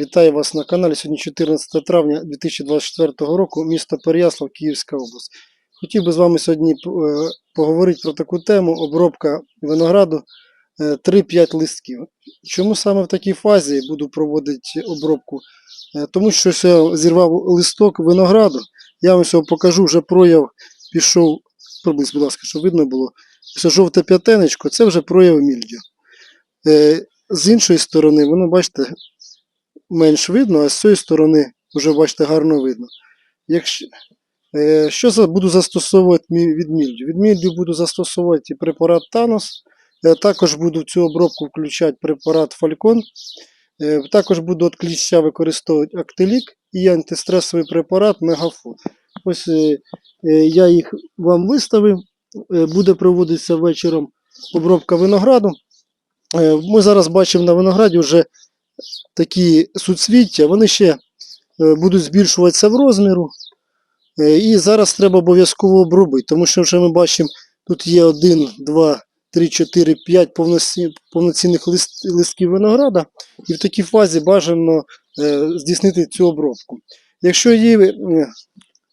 Вітаю вас на каналі. Сьогодні 14 травня 2024 року, місто Переяслав, Київська область. Хотів би з вами сьогодні е, поговорити про таку тему обробка винограду е, 3-5 листків. Чому саме в такій фазі буду проводити обробку? Е, Тому що зірвав листок винограду. Я вам цього покажу, вже прояв пішов, приблизь, будь ласка, щоб видно було. Ось жовте п'ятенечко, це вже прояв мільдю. Е, З іншої сторони, воно, бачите, менш видно, а з цієї сторони вже бачите гарно видно. Якщо, е, що за, буду застосовувати від мільдю? Від мільдю буду застосовувати препарат Танос, е, також буду в цю обробку включати препарат Фалькон, е, також буду від кліща використовувати Актелік і антистресовий препарат Мегафон. Ось е, е, я їх вам виставив, е, буде проводитися вечором обробка винограду. Е, Ми зараз бачимо на винограді вже такі суцвіття, вони ще е, будуть збільшуватися в розміру. Е, І зараз треба обов'язково обробити, тому що вже ми бачимо, тут є 1, 2, 3, 4, 5 повноці- повноцінних лист, листків винограда, і в такій фазі бажано е, здійснити цю обробку. Якщо її,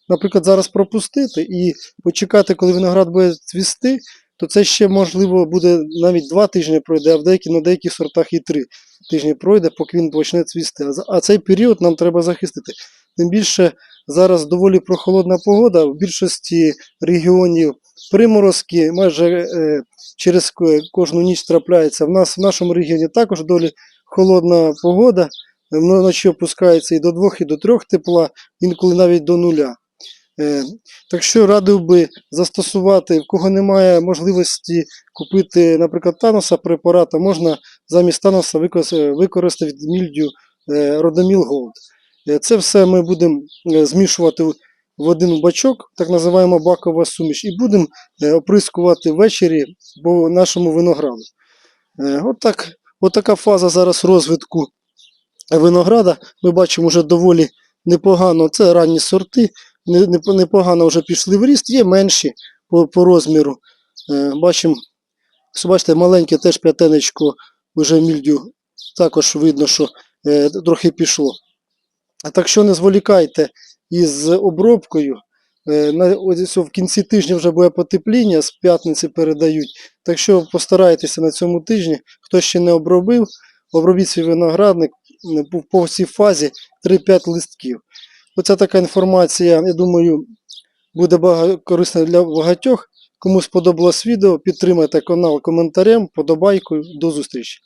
наприклад, зараз пропустити і почекати, коли виноград буде цвісти, то це ще можливо буде навіть 2 тижні пройде, а в деякі, на деяких сортах і 3 тижні пройде, поки він почне цвісти. А цей період нам треба захистити. Тим більше зараз доволі прохолодна погода. В більшості регіонів приморозки майже е, через кожну ніч трапляється. В нас в нашому регіоні також доволі холодна погода. Вночі опускається і до 2, і до 3 тепла, інколи навіть до нуля. Е, Так що радив би застосувати, в кого немає можливості купити, наприклад, Таноса препарата, можна замість Таноса використати від мільдю е, Родоміл Голд. Е, Це все ми будемо е, змішувати в один бачок, так називаємо бакова суміш, і будемо е, оприскувати ввечері по нашому винограду. Е, От, так, от така фаза зараз розвитку винограда. Ми бачимо вже доволі непогано. Це ранні сорти, непогано вже пішли в ріст, є менші по, по розміру. Е, Бачимо, бачите, маленьке теж п'ятенечко вже мільдю. Також видно, що е, трохи пішло. А так що не зволікайте із обробкою. Е, ось в кінці тижня вже буде потепління, з п'ятниці передають. Так що постарайтеся на цьому тижні, хто ще не обробив, обробіть свій виноградник по всій фазі 3-5 листків. Оця така інформація, я думаю, буде корисна для багатьох. Кому сподобалось відео, підтримайте канал коментарем, подобайкою. До зустрічі!